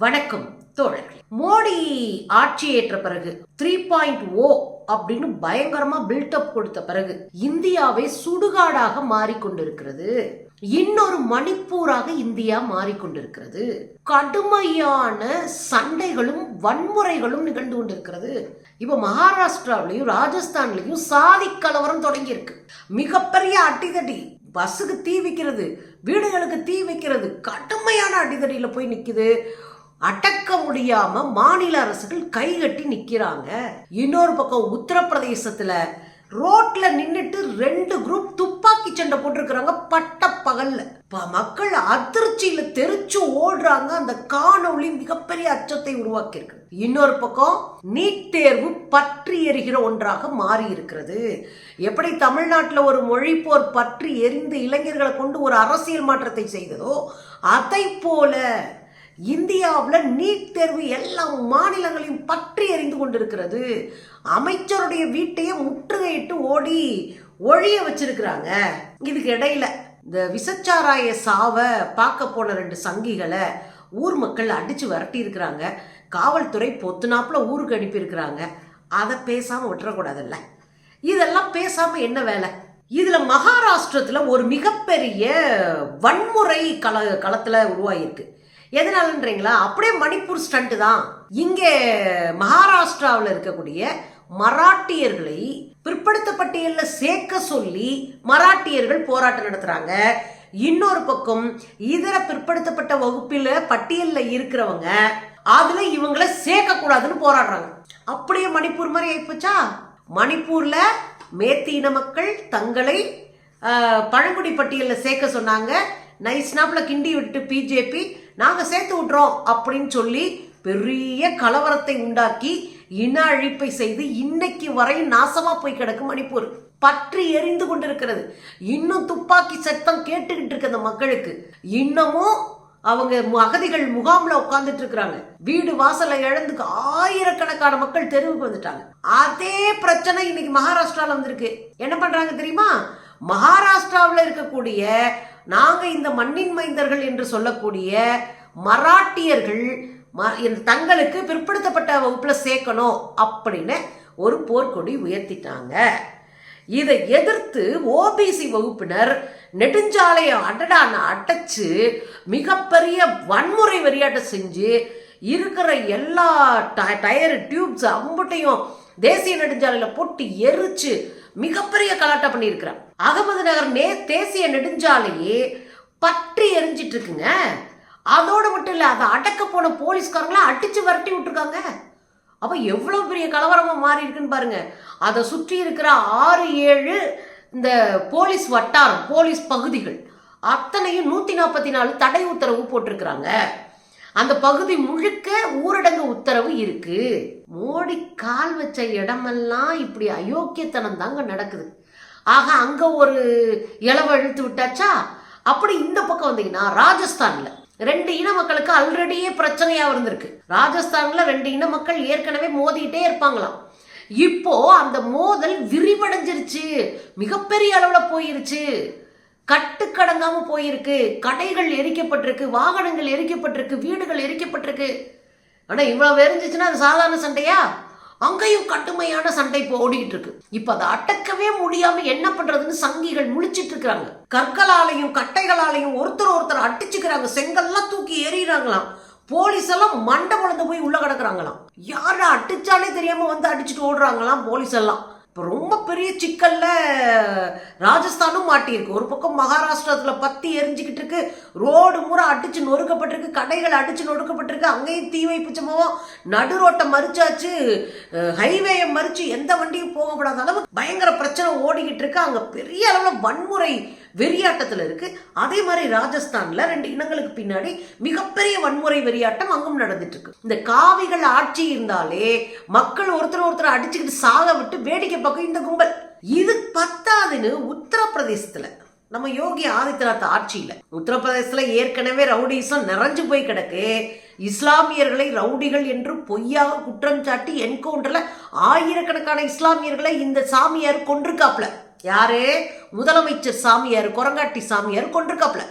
வணக்கம் தோழர்களே. மோடி ஆட்சி ஏற்ற பிறகு த்ரீ பாயிண்ட் ஓ அப்படின்னு பயங்கரமா பில்டப் கொடுத்த பிறகு இந்தியாவை சுடுகாடாக மாறிக்கொண்டிருக்கிறது. இன்னொரு மணிப்பூராக இந்தியா மாறிக்கொண்டிருக்கிறது. கடுமையான சண்டைகளும் வன்முறைகளும் நிகழ்ந்து கொண்டிருக்கிறது. இப்ப மகாராஷ்டிராவிலையும் ராஜஸ்தான்லயும் சாதி கலவரம் தொடங்கி இருக்கு மிகப்பெரிய அடிதடி. பஸ்ஸுக்கு தீ வைக்கிறது வீடுகளுக்கு தீ வைக்கிறது. கடுமையான அடிதடியில போய் நிக்குது. அடக்க முடியாம மாநில அரசுகள் கைகட்டி நிக்கிறாங்க. இன்னொரு பக்கம் உத்தரப்பிரதேசத்துல ரோட்ல நின்னுட்டு ரெண்டு குரூப் துப்பாக்கி சண்டை போட்டிருக்கிறாங்க பட்ட பகல்ல. ப- மக்கள் அதிர்ச்சியில தெரிச்சு ஓடுறாங்க அந்த காணொளி மிகப்பெரிய அச்சத்தை உருவாக்கி இருக்கு இன்னொரு பக்கம் நீட் தேர்வு பற்றி எறிகிற ஒன்றாக மாறி இருக்கிறது எப்படி தமிழ்நாட்டில் ஒரு மொழி போர் பற்றி எரிந்து இளைஞர்களை கொண்டு ஒரு அரசியல் மாற்றத்தை செய்ததோ அதை போல இந்தியாவில் நீட் தேர்வு எல்லா மாநிலங்களையும் பற்றி எறிந்து கொண்டிருக்கிறது. அமைச்சருடைய வீட்டையே முற்றுகையிட்டு ஓடி ஒழிய வச்சிருக்கிறாங்க. இதுக்கு இடையில இந்த விசச்சாராய சாவை பார்க்க போன ரெண்டு சங்கிகளை ஊர் மக்கள் அடிச்சு விரட்டி இருக்கிறாங்க. காவல்துறை பொத்துனாப்புல ஊருக்கு அனுப்பியிருக்கிறாங்க. அதை பேசாம விட்டுறக்கூடாதுல்ல. இதெல்லாம் பேசாம என்ன வேலை? இதுல மகாராஷ்டிரத்துல ஒரு மிகப்பெரிய வன்முறை கல களத்துல உருவாகியிருக்கு எதனாலன்றீங்களா? அப்படியே மணிப்பூர் ஸ்டண்ட் தான். இங்கே மகாராஷ்டிராவில் இருக்கக்கூடிய மராட்டியர்களை பிற்படுத்த பட்டியலில் சேர்க்க சொல்லி மராட்டியர்கள் போராட்டம் நடத்துகிறாங்க இன்னொரு பக்கம் இதர பிற்படுத்தப்பட்ட வகுப்பில் பட்டியலில் இருக்கிறவங்க அதுல இவங்கள சேர்க்க கூடாதுன்னு போராடுறாங்க. அப்படியே மணிப்பூர் மாதிரி ஆயிப்போச்சா? மணிப்பூர்ல மேத்தி இன மக்கள் தங்களை பழங்குடி பட்டியலில் சேர்க்க சொன்னாங்க. நைஸ்னாப்ல கிண்டி விட்டுட்டு பிஜேபி நாங்கள் சேர்த்து விட்றோம் அப்படின்னு சொல்லி பெரிய கலவரத்தை உண்டாக்கி இன அழிப்பை செய்து இன்னைக்கு வரையும் நாசமா போய் கிடக்கு மணிப்பூர். பற்றி எரிந்து கொண்டிருக்கிறது. இன்னும் துப்பாக்கி சத்தம் கேட்டுக்கிட்டு இருக்கு அந்த மக்களுக்கு. இன்னமும் அவங்க அகதிகள் முகாம்ல உட்கார்ந்துட்டு இருக்கிறாங்க. வீடு வாசலை இழந்து ஆயிரக்கணக்கான மக்கள் தெருவுக்கு வந்துட்டாங்க. அதே பிரச்சனை இன்னைக்கு மகாராஷ்டிரால வந்திருக்கு. என்ன பண்றாங்க தெரியுமா? மகாராஷ்டிராவில் இருக்கக்கூடிய நாங்கள் இந்த மண்ணின் மைந்தர்கள் என்று சொல்லக்கூடிய மராட்டியர்கள் ம- இந்த தங்களுக்கு பிற்படுத்தப்பட்ட வகுப்பில் சேர்க்கணும் அப்படின்னு ஒரு போர்க்கொடி உயர்த்திட்டாங்க. இதை எதிர்த்து ஓபிசி வகுப்பினர் நெடுஞ்சாலையை அடடான அடைச்சு மிகப்பெரிய வன்முறை வெறியாட்டம் செஞ்சு இருக்கிற எல்லா ட- டயர் டியூப்ஸ் அம்புட்டையும் தேசிய நெடுஞ்சாலையில் போட்டு எரிச்சு மிகப்பெரிய கலாட்டா பண்ணியிருக்கிறான். அகமது நகர் நே தேசிய நெடுஞ்சாலையே பற்றி எரிஞ்சிட்டு இருக்குங்க அதோட மட்டும் இல்லை அதை அடக்க போன போலீஸ்காரங்களாம் அடிச்சு விரட்டி விட்டுருக்காங்க. அப்போ எவ்வளோ பெரிய கலவரமாக மாறி இருக்குன்னு பாருங்க. அதை சுற்றி இருக்கிற ஆறு ஏழு இந்த போலீஸ் வட்டாரம் போலீஸ் பகுதிகள் அத்தனையும் நூற்றி நாற்பத்தி நாலு தடை உத்தரவு போட்டிருக்கிறாங்க. அந்த பகுதி முழுக்க ஊரடங்கு உத்தரவு இருக்கு. மோடி கால் வச்ச இடமெல்லாம் இப்படி அயோக்கியத்தனம் தாங்க நடக்குது. ஆக அங்க ஒரு இளவு இழுத்து விட்டாச்சா? அப்படி இந்த பக்கம் வந்தீங்கன்னா ராஜஸ்தான்ல ரெண்டு இன மக்களுக்கு ஆல்ரெடியே பிரச்சனையா இருந்திருக்கு. ராஜஸ்தான்ல ரெண்டு இன மக்கள் ஏற்கனவே மோதிட்டே இருப்பாங்களாம். இப்போ அந்த மோதல் விரிவடைஞ்சிருச்சு. மிகப்பெரிய அளவுல போயிருச்சு. கட்டுக்கடங்காம போயிருக்கு. கடைகள் எரிக்கப்பட்டிருக்கு வாகனங்கள் எரிக்கப்பட்டிருக்கு வீடுகள் எரிக்கப்பட்டிருக்கு. ஆனா இவ்வளவு எரிஞ்சிச்சுன்னா அது சாதாரண சண்டையா? அங்கேயும் கட்டுமையான சண்டை இப்போ ஓடிக்கிட்டு இருக்கு. இப்ப அதை அடக்கவே முடியாம என்ன பண்றதுன்னு சங்கிகள் முழிச்சிட்டு இருக்காங்க கற்களாலையும் கட்டைகளாலையும் ஒருத்தர் ஒருத்தர் அடிச்சுக்கிறாங்க. செங்கல்லாம் தூக்கி எறிகிறாங்களாம் போலீஸ் எல்லாம் மண்டை வளர்ந்து போய் உள்ள கிடக்குறாங்களாம். யாரை அடிச்சாலே தெரியாம வந்து அடிச்சுட்டு ஓடுறாங்களாம் போலீஸ் எல்லாம். இப்போ ரொம்ப பெரிய சிக்கலில் ராஜஸ்தானும் மாட்டியிருக்கு. ஒரு பக்கம் மகாராஷ்டிரத்தில் பற்றி எரிஞ்சுக்கிட்டு இருக்கு. ரோடு முறை அடித்து நொறுக்கப்பட்டிருக்கு. கடைகள் அடித்து நொறுக்கப்பட்டிருக்கு. அங்கேயும் தீ வைப்பு சம்பவம். நடு ரோட்டை மறிச்சாச்சு ஹைவேயை மறித்து எந்த வண்டியும் போகக்கூடாத அளவு பயங்கர பிரச்சனை ஓடிக்கிட்டு இருக்கு. அங்கே பெரிய அளவில் வன்முறை வெறியாட்டத்தில் இருக்கு. அதே மாதிரி ராஜஸ்தான்ல ரெண்டு இனங்களுக்கு பின்னாடி மிகப்பெரிய வன்முறை வெறியாட்டம் அங்கும் நடந்துட்டு இருக்கு இந்த காவிகள் ஆட்சி இருந்தாலே மக்கள் ஒருத்தர் ஒருத்தர் அடிச்சுக்கிட்டு சாக விட்டு வேடிக்கை பக்கம் இந்த கும்பல். இது பத்தாதுன்னு உத்தரப்பிரதேசத்துல நம்ம யோகி ஆதித்யநாத் ஆட்சியில். உத்தரப்பிரதேசத்தில் ஏற்கனவே ரவுடிசம் நிறைஞ்சு போய் கிடக்கு. இஸ்லாமியர்களை ரவுடிகள் என்று பொய்யாக குற்றம் சாட்டி என்கவுண்டரில் ஆயிரக்கணக்கான இஸ்லாமியர்களை இந்த சாமியார் கொண்டிருக்காப்ல யாரு? முதலமைச்சர் சாமியார் கொரங்காட்டி சாமியார் கொண்டிருக்காப்ல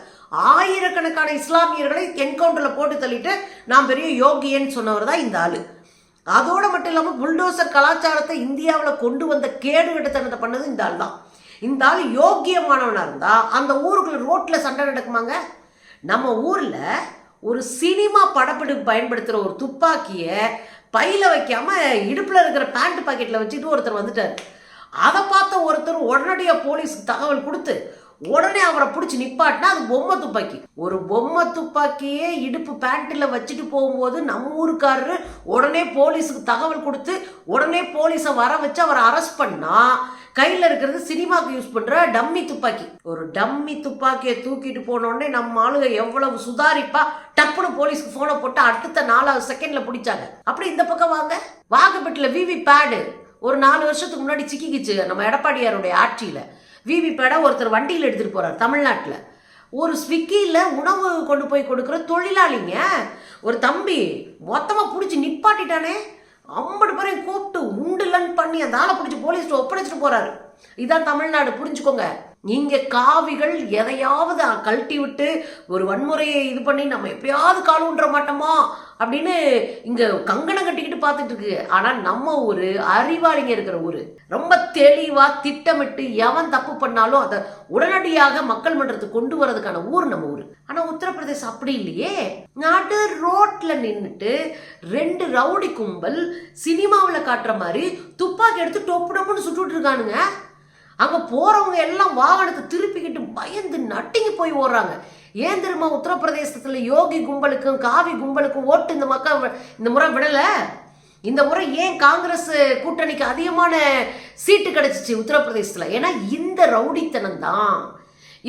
ஆயிரக்கணக்கான இஸ்லாமியர்களை என்கவுண்டரில் போட்டு தள்ளிட்டு நான் பெரிய யோகியன்னு சொன்னவர் தான் இந்த ஆள். அதோடு மட்டும் இல்லாமல் புல்டோசர் கலாச்சாரத்தை இந்தியாவில் கொண்டு வந்த கேடு கட்டத்தனத்தை பண்ணது இந்த ஆள் தான் இந்த ஆள் யோக்கியமானவனாக இருந்தால் அந்த ஊருக்குள்ள ரோட்டில் சண்டை நடக்குமாங்க? நம்ம ஊரில் ஒரு சினிமா படப்பிடிப்பு பயன்படுத்துகிற ஒரு துப்பாக்கியை பையில் வைக்காமல் இடுப்பில் இருக்கிற பேண்ட் பாக்கெட்டில் வச்சுட்டு ஒருத்தர் வந்துட்டார். அதை பார்த்த ஒருத்தர் உடனடியாக போலீஸுக்கு தகவல் கொடுத்து உடனே அவரை பிடிச்சி நிப்பாட்டினா அது பொம்மை துப்பாக்கி. ஒரு பொம்மை துப்பாக்கியே இடுப்பு பேண்ட்டில் வச்சுட்டு போகும்போது நம்ம ஊருக்காரரு உடனே போலீஸுக்கு தகவல் கொடுத்து உடனே போலீஸை வர வச்சு அவரை அரெஸ்ட் பண்ணா கையில் இருக்கிறது சினிமாவுக்கு யூஸ் பண்ணுற டம்மி துப்பாக்கி. ஒரு டம்மி துப்பாக்கியை தூக்கிட்டு போனோடனே நம்ம ஆளுங்க எவ்வளவு சுதாரிப்பா டப்புனு போலீஸ்க்கு ஃபோனை போட்டு அடுத்த நாலாவது செகண்டில் பிடிச்சாங்க. அப்படி இந்த பக்கம் வாங்க. வாகப்பட்டில் விவி பேடு ஒரு நாலு வருஷத்துக்கு முன்னாடி சிக்கிக்கிச்சு நம்ம எடப்பாடியாருடைய ஆட்சியில். விவி பேடை ஒருத்தர் வண்டியில் எடுத்துகிட்டு போகிறார் தமிழ்நாட்டில். ஒரு ஸ்விக்கியில் உணவு கொண்டு போய் கொடுக்குற தொழிலாளிங்க. ஒரு தம்பி மொத்தமாக பிடிச்சி நிப்பாட்டிட்டானே. ஐம்பது பேரையும் கூப்பிட்டு உண்டுலன்னு பண்ணி அந்த ஆளை பிடிச்சி போலீஸ்ட்டு ஒப்படைச்சிட்டு போகிறாரு இதான் தமிழ்நாடு புரிஞ்சுக்கோங்க. நீங்கள் காவிகள் எதையாவது கழட்டி விட்டு ஒரு வன்முறையை இது பண்ணி நம்ம எப்பயாவது கால் ஊன்ற மாட்டோமா அப்படின்னு இங்கே கங்கணம் கட்டிக்கிட்டு பார்த்துட்டு இருக்கு. ஆனால் நம்ம ஒரு அறிவாளிங்க இருக்கிற ஊர். ரொம்ப தெளிவாக திட்டமிட்டு எவன் தப்பு பண்ணாலும் அதை உடனடியாக மக்கள் மன்றத்துக்கு கொண்டு வரதுக்கான ஊர் நம்ம ஊர். ஆனால் உத்தரப்பிரதேசம் அப்படி இல்லையே. நடு ரோட்டில் நின்றுட்டு ரெண்டு ரவுடி கும்பல் சினிமாவில் காட்டுற மாதிரி துப்பாக்கி எடுத்து டொப்பு டொப்புன்னு சுட்டுட்டு இருக்கானுங்க. அங்கே போகிறவங்க எல்லாம் வாகனத்தை திருப்பிக்கிட்டு பயந்து நட்டிங்கி போய் ஓடுறாங்க. ஏன் தெரியுமா? உத்தரப்பிரதேசத்தில் யோகி கும்பலுக்கும் காவி கும்பலுக்கும் ஓட்டு இந்த மக்கள் இந்த முறை விடலை? இந்த முறை ஏன் காங்கிரஸ் கூட்டணிக்கு அதிகமான சீட்டு கிடைச்சிச்சு உத்தரப்பிரதேசத்தில்? ஏன்னா இந்த ரவுடித்தனம் தான்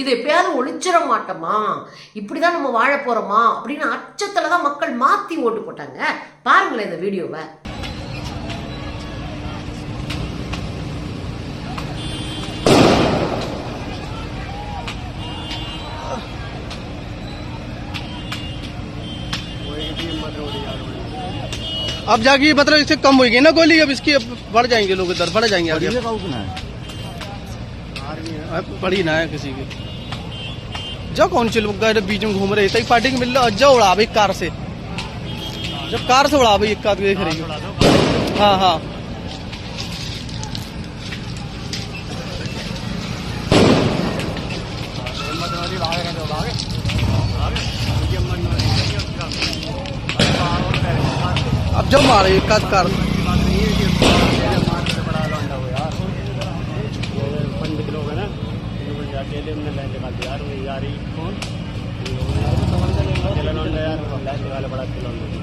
இது எப்பயாவது ஒழிச்சிட மாட்டோமா? இப்படி தான் நம்ம வாழ போகிறோமா அப்படின்னு அச்சத்தில் தான் மக்கள் மாற்றி ஓட்டு போட்டாங்க. பாருங்களேன் இந்த வீடியோவை. अब जाके मतलब इससे कम होगी ना गोली अब इसकी अब बढ़ जाएँगे लोग इधर बढ़ जाएँगे आगे। पड़ी ना है किसी की। जो कौन से लोग बीच में घूम रहे थे पार्टी के मिल रहा जो उड़ा भाई कार से। जब कार से उड़ा भाई एक देख रही हाँ हाँ। जो मारे आध कार।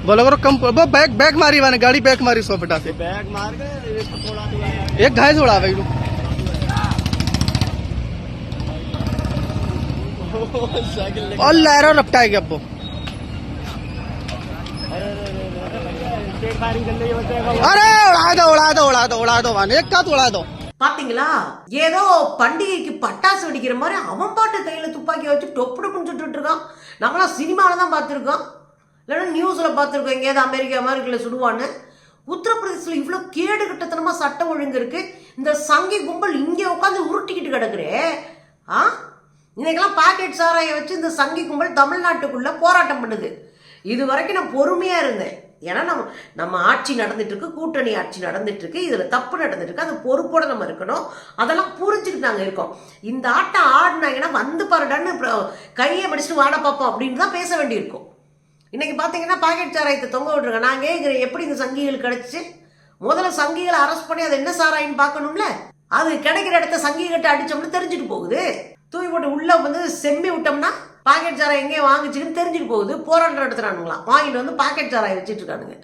बोलो करो कम वो बैग बैग मारी मैंने गाड़ी बैग मारी सौ पिटा से। बैग मार के एक घायल उड़ा भाई लोग और लहरों लपटाएगी अब அரே உடாத பாத்தீங்களா? ஏதோ பண்டிகைக்கு பட்டாசு வெடிக்கிற மாதிரி அவன் பாட்டு கையில துப்பாக்கி வச்சு டொப்பு டொப்புன்னு சுட்டுட்டு இருக்கான். நம்மளாம் சினிமாவில் தான் பார்த்துருக்கோம். இல்லைன்னா நியூஸில் பார்த்துருக்கோம் எங்கேயாவது அமெரிக்கா அமெரிக்கில் சுடுவான்னு. உத்தரப்பிரதேசத்தில் இவ்வளோ கேடு கட்டத்தனமாக சட்டம் ஒழுங்கு இருக்குது இந்த சங்கி கும்பல் இங்கே உட்காந்து உருட்டிக்கிட்டு கிடக்குறே. ஆ? இன்றைக்கெல்லாம் பாக்கெட் சாராயை வச்சு இந்த சங்கி கும்பல் தமிழ்நாட்டுக்குள்ளே போராட்டம் பண்ணுது. இது வரைக்கும் நான் பொறுமையாக இருந்தேன். ஏன்னா நம்ம நம்ம ஆட்சி நடந்துட்டு இருக்கு கூட்டணி ஆட்சி நடந்துட்டு இருக்கு இதுல தப்பு நடந்துட்டு இருக்கு அது பொறுப்போட நம்ம இருக்கணும். அதெல்லாம் புரிஞ்சுக்கிட்டு நாங்க இருக்கோம். இந்த ஆட்டம் ஆடினாங்கன்னா வந்து பாருடான்னு அப்புறம் கையை படிச்சுட்டு வாட பார்ப்போம் அப்படின்னு தான் பேச வேண்டியிருக்கும். இன்னைக்கு பார்த்தீங்கன்னா பாக்கெட் சாராயத்தை தொங்க விட்டுருங்க. நான் கேட்குறேன் எப்படி இந்த சங்கிகள் கிடைச்சு? முதல்ல சங்கிகளை அரெஸ்ட் பண்ணி அது என்ன சாராயின்னு பார்க்கணும்ல? அது கிடைக்கிற இடத்த சங்கிகிட்ட அடிச்சோம்னு தெரிஞ்சுட்டு போகுது. தூக்கி போட்டு உள்ள வந்து செம்மி விட்டோம்னா பாக்கெட் சாராய் எங்கேயும் வாங்கிச்சுன்னு தெரிஞ்சுட்டு போகுது போராட்டம் நடத்துகிறானுங்களாம் வாங்கிட்டு வந்து பாக்கெட் சாராய் வச்சுட்டு இருக்கானுங்க.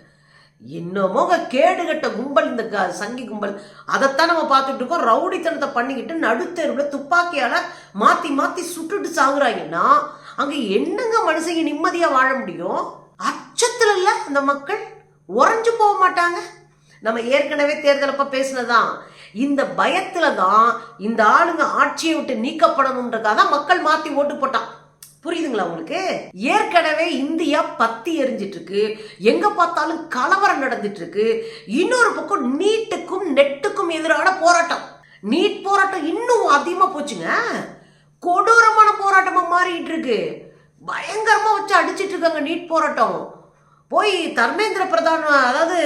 என்னமோ கேடுகட்ட கும்பல் இந்த க- சங்கி கும்பல். அதைத்தான் நம்ம பார்த்துட்டு இருக்கோம். ரவுடித்தனத்தை பண்ணிக்கிட்டு நடுத்தெருவில் துப்பாக்கியால் மாற்றி மாற்றி சுட்டுட்டு சாகுறாங்கன்னா அங்கே என்னங்க மனுஷங்க நிம்மதியாக வாழ முடியும்? அச்சத்தில் இல்லை அந்த மக்கள்? உறைஞ்சு போக மாட்டாங்க. நம்ம ஏற்கனவே தேர்தலப்போ பேசினதான் இந்த பயத்தில் தான் இந்த ஆளுங்க ஆட்சியை விட்டு நீக்கப்படணுன்றக்காக தான் மக்கள் மாற்றி ஓட்டு போட்டான். புரியுதுங்களா உங்களுக்கு? ஏற்கனவே இந்தியா பத்தி எரிஞ்சிட்டு இருக்கு எங்க பார்த்தாலும் கலவரம் நடந்துட்டு இருக்கு இன்னொரு பக்கம் நீட்டுக்கும் நெட்டுக்கும் எதிரான போராட்டம். நீட் போராட்டம் இன்னும் அதிகமா போச்சுங்க. கொடூரமான போராட்டமா மாறிட்டு இருக்கு பயங்கரமா வச்சு அடிச்சிட்டு இருக்காங்க நீட் போராட்டம். போய் தர்மேந்திர பிரதான் அதாவது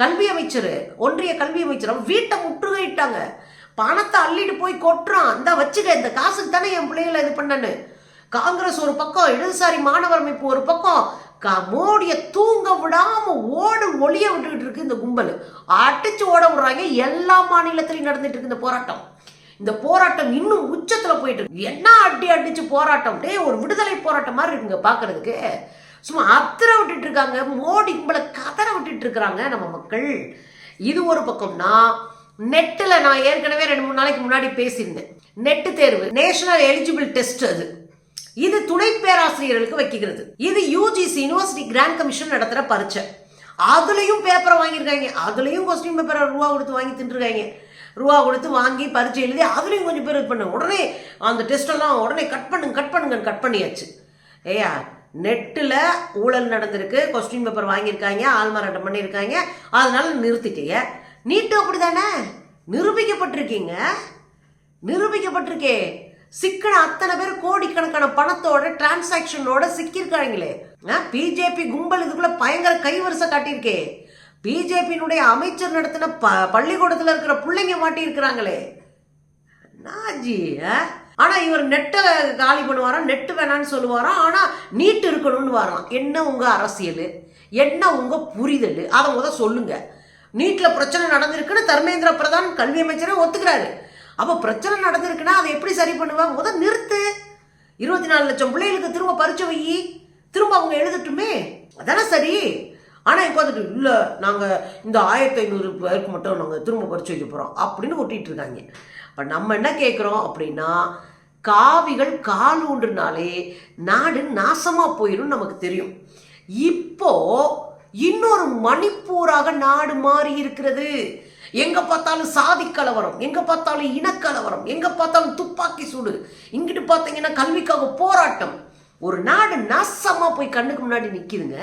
கல்வி அமைச்சர் ஒன்றிய கல்வி அமைச்சர் வீட்டை முற்றுகையிட்டாங்க. பணத்தை அள்ளிட்டு போய் கொட்டுறான். இந்த வச்சுக்க இந்த காசுக்கு தானே என் பிள்ளைகளை இது பண்ணனு காங்கிரஸ் ஒரு பக்கம் இடதுசாரி மாணவர் அமைப்பு ஒரு பக்கம். க- மோடிய தூங்க விடாம ஓடு ஒளிய விட்டுக்கிட்டு இருக்கு இந்த கும்பல். அடிச்சு ஓட விடுறாங்க எல்லா மாநிலத்திலையும் நடந்துட்டு இருக்கு இந்த போராட்டம். இந்த போராட்டம் இன்னும் உச்சத்துல போயிட்டு இருக்கு. என்ன அடி அடிச்சு போராட்டம்? டே ஒரு விடுதலை போராட்டம் மாதிரி இருக்குங்க பாக்குறதுக்கு. சும்மா அத்தரை விட்டுட்டு இருக்காங்க. மோடி கும்பலை கதற விட்டுட்டு இருக்கிறாங்க நம்ம மக்கள். இது ஒரு பக்கம்னா நெட்டில் நான் ஏற்கனவே ரெண்டு மூணு நாளைக்கு முன்னாடி பேசியிருந்தேன். நெட்டு தேர்வு. நேஷனல் எலிஜிபிள் டெஸ்ட் அது. இது துணை பேராசிரியர்களுக்கு வைக்கிறது. இது யூஜிசி யூனிவர்சிட்டி கிராண்ட் கமிஷன் நடத்துகிற பரீட்சை. அதுலேயும் பேப்பரை வாங்கியிருக்காங்க. அதுலேயும் கொஸ்டின் பேப்பரை ரூபா கொடுத்து வாங்கி தின்றுருக்காங்க. ரூபா கொடுத்து வாங்கி பரீட்சை எழுதி அதுலேயும் கொஞ்சம் பேர் இது பண்ண. உடனே அந்த டெஸ்ட்டெல்லாம் உடனே கட் பண்ணுங்க கட் பண்ணுங்கன்னு கட் பண்ணியாச்சு. ஏயா நெட்டில் ஊழல் நடந்திருக்கு. கொஸ்டின் பேப்பர் வாங்கியிருக்காங்க. ஆள்மாராட்டம் பண்ணியிருக்காங்க. அதனால நிறுத்திட்டீங்க நீட்டும் அப்படி தானே நிரூபிக்கப்பட்டிருக்கீங்க. நிரூபிக்கப்பட்டிருக்கே. சிக்கன அத்தனை பேர் கோடிக்கணக்கான பணத்தோட டிரான்சாக்ஷனோட சிக்கியிருக்காங்களே. பிஜேபி கும்பல் இதுக்குள்ள பயங்கர கைவரிசை காட்டியிருக்கே. பிஜேபியினுடைய அமைச்சர் நடத்தின ப பள்ளிக்கூடத்தில் இருக்கிற பிள்ளைங்க மாட்டியிருக்கிறாங்களே. நாஜி ஆனால் இவர் நெட்டை காலி பண்ணுவாராம் நெட்டு வேணான்னு சொல்லுவாராம் ஆனால் நீட் இருக்கணும்னு வரான். என்ன உங்கள் அரசியல்? என்ன உங்கள் புரிதல்? அதை முத சொல்லுங்க. நீட்டில் பிரச்சனை நடந்திருக்குன்னு தர்மேந்திர பிரதான் கல்வி அமைச்சரை ஒத்துக்கிறாரு. அப்போ பிரச்சனை நடந்திருக்குன்னா அதை எப்படி சரி பண்ணுவேன் முதல் நிறுத்து. இருபத்தி நாலு லட்சம் பிள்ளைகளுக்கு திரும்ப பறிச்சு வை. திரும்ப அவங்க எழுதட்டுமே. அதானே சரி? ஆனால் இப்போ வந்துட்டு இல்ல நாங்கள் இந்த ஆயிரத்தி ஐநூறு பேருக்கு மட்டும் நாங்கள் திரும்ப பறிச்சு வைக்க போகிறோம் அப்படின்னு ஒட்டிகிட்டு இருக்காங்க. இப்போ நம்ம என்ன கேட்குறோம் அப்படின்னா காவிகள் கால் ஊன்றுனாலே நாடு நாசமாக போயிடும் நமக்கு தெரியும். இப்போ இன்னொரு மணிப்பூராக நாடு மாறி இருக்கிறது எங்க பார்த்தாலும் சாதி கலவரம் எங்க பார்த்தாலும் இனக்கலவரம் எங்க பார்த்தாலும் துப்பாக்கி சூடு இங்கிட்டு பார்த்தீங்கன்னா கல்விக்காக போராட்டம். ஒரு நாடு நாசமா போய் கண்ணுக்கு முன்னாடி நிக்குதுங்க.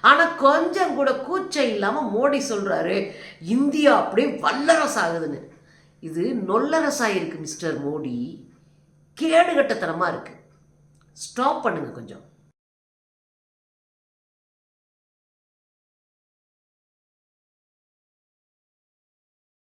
ஆனா கொஞ்சம் கூட கூச்சம் இல்லாம மோடி சொல்றாரு இந்தியா அப்படியே வல்லரசு ஆகுதுன்னு இது நொல்லரசா இருக்கு மிஸ்டர் மோடி. கேடுகட்டத்தனமா இருக்கு. ஸ்டாப் பண்ணுங்க கொஞ்சம்.